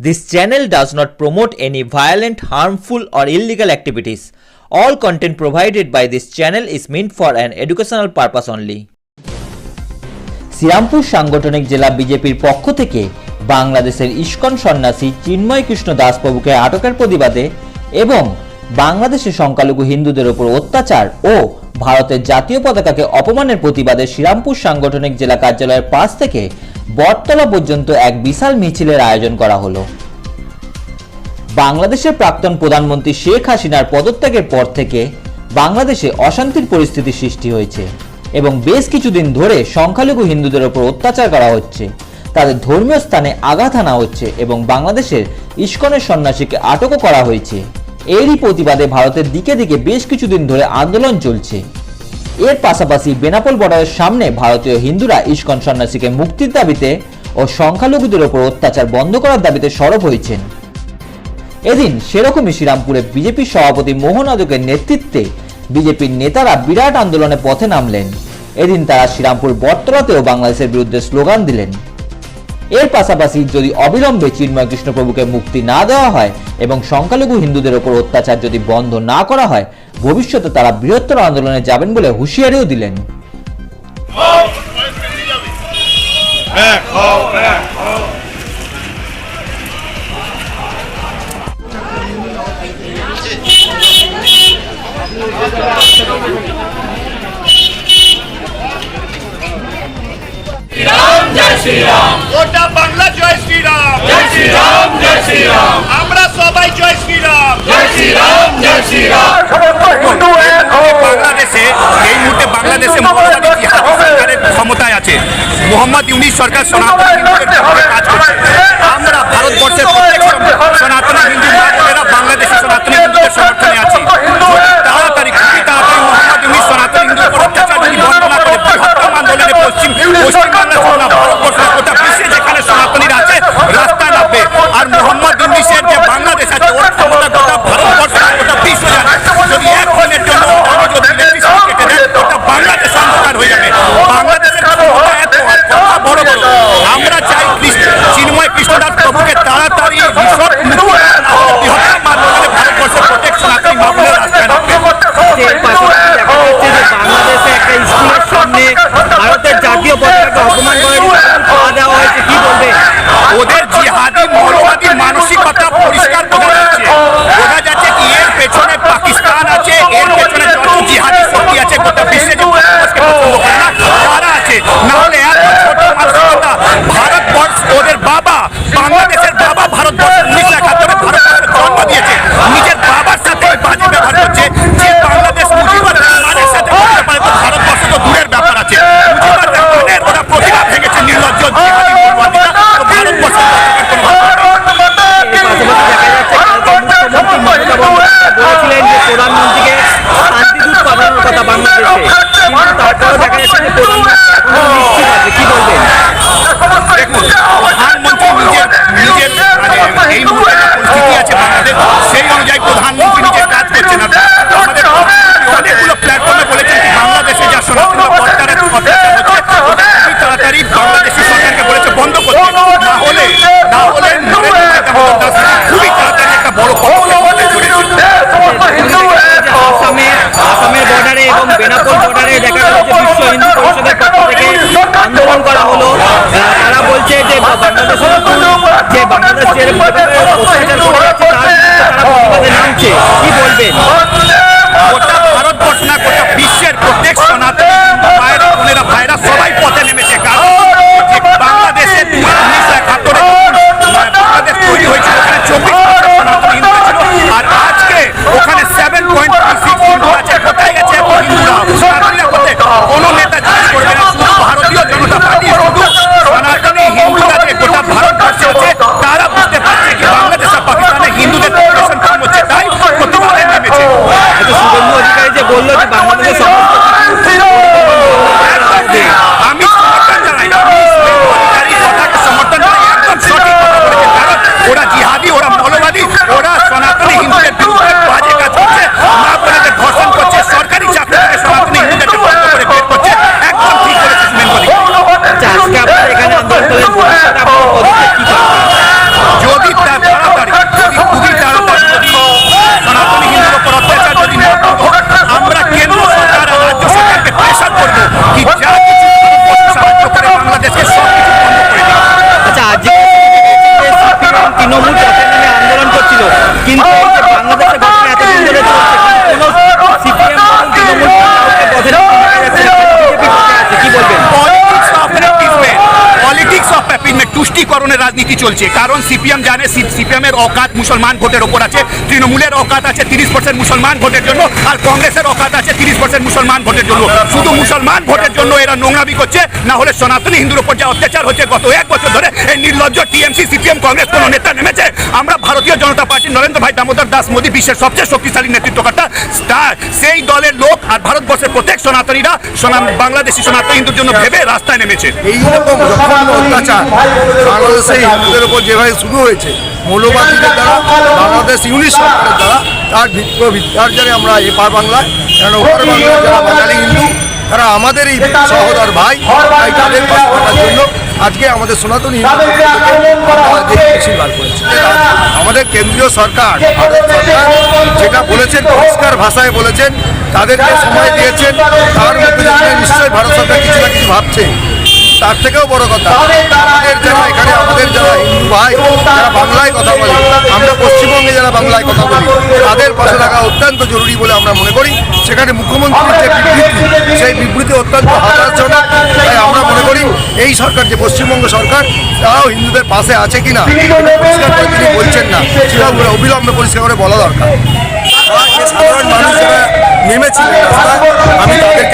This channel does not promote any violent, harmful, or illegal activities. All content provided by this channel is meant for an educational purpose only. Serampore সাংগঠনিক জেলা বিজেপির পক্ষ থেকে বাংলাদেশের ISKCON সন্ন্যাসী চিন্ময় কৃষ্ণ দাসবাবুকে আটকের প্রতিবাদে এবং বাংলাদেশে সংখ্যালঘু হিন্দুদের ওপর অত্যাচার ও ভারতের জাতীয় পতাকাকে অপমানের প্রতিবাদে শ্রীরামপুর সাংগঠনিক জেলা কার্যালয়ের পাশ থেকে বটতলা পর্যন্ত এক বিশাল মিছিলের আয়োজন করা হলো। বাংলাদেশের প্রাক্তন প্রধানমন্ত্রী শেখ হাসিনার পদত্যাগের পর থেকে বাংলাদেশে অশান্তির পরিস্থিতি সৃষ্টি হয়েছে এবং বেশ কিছুদিন ধরে সংখ্যালঘু হিন্দুদের ওপর অত্যাচার করা হচ্ছে। তাদের ধর্মীয় স্থানে আঘাত আনা হচ্ছে এবং বাংলাদেশের ইস্কনের সন্ন্যাসীকে আটকও করা হয়েছে। এরই প্রতিবাদে ভারতের দিকে দিকে বেশ কিছুদিন ধরে আন্দোলন চলছে। এর পাশাপাশি বেনাপোল বর্ডারের সামনে ভারতীয় হিন্দুরা ইস্কন সন্ন্যাসীকে মুক্তির দাবিতে ও সংখ্যালঘুদের ওপর অত্যাচার বন্ধ করার দাবিতে সরব হয়েছেন। এদিন সেরকমই শ্রীরামপুরে বিজেপির সভাপতি মোহন আদকের নেতৃত্বে বিজেপির নেতারা বিরাট আন্দোলনে পথে নামলেন। এদিন তারা শ্রীরামপুর বটতলাতেও বাংলাদেশের বিরুদ্ধে স্লোগান দিলেন। এর পাশাপাশি যদি অবিলম্বে চিন্ময় কৃষ্ণপ্রভুকে মুক্তি না দেওয়া হয় এবং সংখ্যালঘু হিন্দুদের ওপর অত্যাচার যদি বন্ধ না করা হয় ভবিষ্যতে তারা বৃহত্তর আন্দোলনে যাবেন বলে হুঁশিয়ারিও দিলেন। Back, hold জয় শ্রীরাম। জয় শ্রীরাম জয় শ্রীরাম। আমরা সবাই জয় শ্রীরাম। জয় শ্রীরাম জয় শ্রীরাম। বাংলাদেশে এই মুহূর্তে বাংলাদেশে সরকারের ক্ষমতায় আছে। মোহাম্মদ ইউনিস সরকার সনাতন কাজ করছে। আমরা ভারতবর্ষের প্রত্যেক সনাতনী হিন্দু মা বোনেরা বাংলাদেশি সনাতনী হিন্দুদের সমর্থনে আছি তাড়াতাড়ি খুবই তাড়াতাড়ি মোহাম্মদ ইউনিস সনাতন হিন্দুদের উপর অত্যাচার যদি বন্ধ না করে বৃহত্তম আন্দোলনে পশ্চিম পশ্চিমবাংলা সহ না ভারতবর্ষ গোটা বিশ্বে যেখানে সনাতনীরা আছে রাস্তায় নামবে আর মোহাম্মদ ইউনিসের যে বাংলাদেশ আছে ওর ক্ষমতা গোটা ভারতবর্ষ গোটা বিশ্ব জানে যদি এক দিনের জন্য ওখানে যদি ইলেকট্রিসিটি কেটে দেয় গোটা বাংলাদেশ অন্ধকার হয়ে যাবে বাংলাদেশের ক্ষমতা এত আর কথা বড় বড় আমরা চাই কৃষ্ণ- চিন্ময় কৃষ্ণদাস প্রভুকে তাড়াতাড়ি রিসোর্ট মুক্তি না হলে বৃহত্তম আন্দোলনে ভারতবর্ষের প্রত্যেক সনাতনী মামলা রাস্তায় নামবে এর পাশাপাশি দেখা যাচ্ছে যে বাংলাদেশে একটা স্কুলের সামনে ভারতের জাতীয় পতাকাকে অপমান করে খাওয়া দেওয়া হয়েছে কি বলবেন ওদের জিহাদি মৌলবাদী মানসিকতা পরিষ্কার বোঝা যাচ্ছে বোঝা যাচ্ছে কি এর পেছনে পাকিস্তান আছে এর পেছনে যত জিহাদি শক্তি আছে গোটা বিশ্বে যে ভারতবর্ষকে পছন্দ করে না তারা আছে না হলে এত ছোট মানসিকতা ভারতবর্ষ ওদের বাবা বাংলাদেশের বাবা ভারতবর্ষ উনিশশো একাত্তরে ভারতবর্ষের জন্ম দিয়েছে নিজের বাবার সাথে এই বাজে ব্যবহার করছে যে বাংলাদেশ মুজিবুর রহমানের সাথে করতে পারে তো ভারতবর্ষ তো দূরের ব্যাপার আছে মুজিবুর রহমানের ওরা প্রতিভা ভেঙেছে নির্লজ্জ জিহাদি মৌলবাদীরা তো ভারতবর্ষ এর পাশাপাশি দেখা যাচ্ছে কালকে মুখ্যমন্ত্রী মমতা বন্দ্যোপাধ্যায় বলেছিলেন যে প্রধানমন্ত্রীকে শান্তিদূত পাঠানোর কথা বাংলাদেশে কিন্তু তারপরেও দেখা যাচ্ছে যে প্রধানমন্ত্রী এখনও নিশ্চিত আছে কি বলবেন দেখুন প্রধানমন্ত্রী নিজের নিজের মানে এই মুহূর্তে যে পরিস্থিতি আছে বাংলাদেশ সেই অনুযায়ী প্রধানমন্ত্রী নিজে কাজ করছেন আর আমাদের প্রধানমন্ত্রী অনেকগুলো প্ল্যাটফর্মে বলেছেন কি বাংলাদেশে যা সনাতন অত্যাচার অত্যাচার হচ্ছে ওটা খুবই তাড়াতাড়ি বাংলাদেশি সরকারকে বলেছে বন্ধ করতে না হলে না হলে নরেন্দ্র মোদী দামোদর দাস খুবই তাড়াতাড়ি একটা বড় পদক্ষেপ নিতে চলেছে যে আসামে আসামের বর্ডারে এবং বেনাপোল বর্ডারে দেখা যাচ্ছে বিশ্ব হিন্দু পরিষদের পক্ষ থেকে আন্দোলন করা হলো। তারা বলছে যে বাংলাদেশের যে বাংলাদেশ রেপিজমে তুষ্টিকরণের রাজনীতি চলছে কারণ সিপিএম জানে সিপিএমের অকাত মুসলমান ভোটের ওপর আছে তৃণমূলের অকাত আছে তিরিশ পার্সেন্ট মুসলমান ভোটের জন্য আর কংগ্রেসের অকাত আছে তিরিশ পার্সেন্ট মুসলমান ভোটের জন্য শুধু মুসলমান ভোটের জন্য এরা নোংরামি করছে না হলে সনাতনী হিন্দুর উপর যা অত্যাচার হচ্ছে গত এক বছর ধরে এই নির্লজ্জ টিএমসি সিপিএম কংগ্রেস কোনো নেতা নেমেছে আমরা ভারতীয় জনতা পার্টি নরেন্দ্র ভাই দামোদর দাস মোদী বিশ্বের সবচেয়ে শক্তিশালী নেতৃত্বকর্তা স্টার। সেই দলের লোক আর ভারতবর্ষের প্রত্যেক সনাতনীরা সনাম বাংলাদেশি সনাতন হিন্দুর জন্য ভেবে রাস্তায় নেমেছে। এই রকম অত্যাচার বাংলাদেশে হিন্দুদের উপর যেভাবে শুরু হয়েছে মৌলবাদীদের দ্বারা বাংলাদেশ ইউনিট সরকারের দ্বারা তার ভিত্ত ভিত্তার্জনে আমরা এপার বাংলায় ওপার বাংলায় যারা বাঙালি হিন্দু তারা আমাদেরই সহোদর ভাই তাই তাদের জন্য আজকে আমাদের সনাতনী আমাদের কেন্দ্রীয় সরকার যেটা বলেছেন পরিষ্কার ভাষায় বলেছেন তাদেরকে সময় দিয়েছেন তার মধ্যে নিশ্চয়ই ভারত সরকার কিছু না কিছু ভাবছে। তার থেকেও বড় কথা। আমাদের যারা এখানে আমাদের যারা হিন্দু ভাই যারা বাংলায় কথা বলে আমরা পশ্চিমবঙ্গে যারা বাংলায় কথা বলি তাদের পাশে থাকা অত্যন্ত জরুরি বলে আমরা মনে করি। সেখানে মুখ্যমন্ত্রীর যে বিবৃতি সেই বিবৃতি অত্যন্ত হতাশজনক। তাই আমরা মনে করি এই সরকার যে পশ্চিমবঙ্গ সরকার তারাও হিন্দুদের পাশে আছে কিনা পরিষ্কার করে তিনি বলছেন না। সেটা অবিলম্বে পরিষ্কার করে বলা দরকার। সাধারণ মানুষ যারা নেমেছিলেন আমি তাদেরকে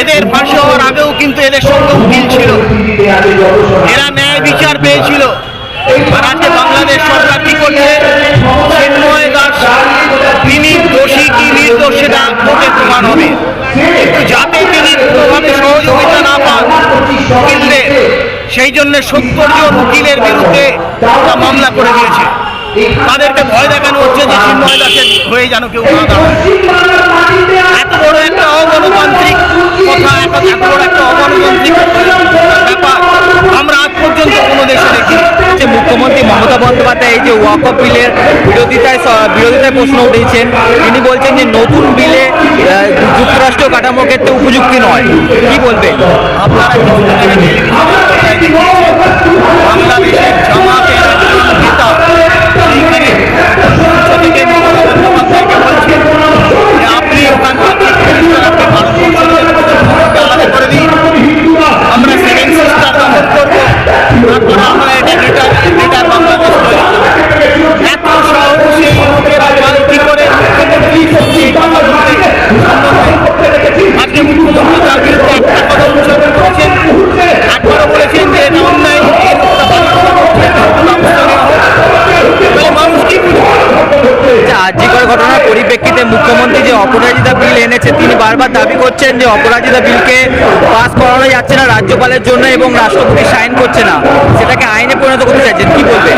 এদের হওয়ার আগেও কিন্তু এদের সঙ্গে উকিল ছিল। এরা ন্যায় বিচার পেয়েছিল। বাংলাদেশ সরকার কি করছে? তিনি দোষী, কি নির্দোষ সেটা প্রমাণ হবে। কিন্তু যাতে তিনি কোনোভাবে সহযোগিতা না পান উকিলদের, সেই জন্য সত্তর জন উকিলের বিরুদ্ধে মামলা করে দিয়েছে। তাদেরকে ভয় দেখানো হচ্ছে যে চিন্ময় দাসের হয়ে যেন কেউ না এত বড় একটা অগণতান্ত্রিক কথা, এত বড় একটা অগণতান্ত্রিক ব্যাপার। আমরা আজ পর্যন্ত কোনো দেশে দেখি যে মুখ্যমন্ত্রী মমতা বন্দ্যোপাধ্যায় এই যে ওয়াকফ বিলের বিরোধিতায় বিরোধিতায় প্রশ্ন উঠেছেন তিনি বলছেন যে নতুন বিলে যুক্তরাষ্ট্র কাঠামো ক্ষেত্রে উপযুক্তি নয়। কি বলবেন আপনারা বাংলাদেশের মুখ্যমন্ত্রী যে অপরাজিতা বিল এনেছে, তিনি বারবার দাবি করছেন যে অপরাজিতা বিলকে পাস করানো যাচ্ছে না, রাজ্যপালের জন্য এবং রাষ্ট্রপতি সাইন করছে না। সেটাকে আইনে পরিণত করতে চাইছেন, কি বলবেন?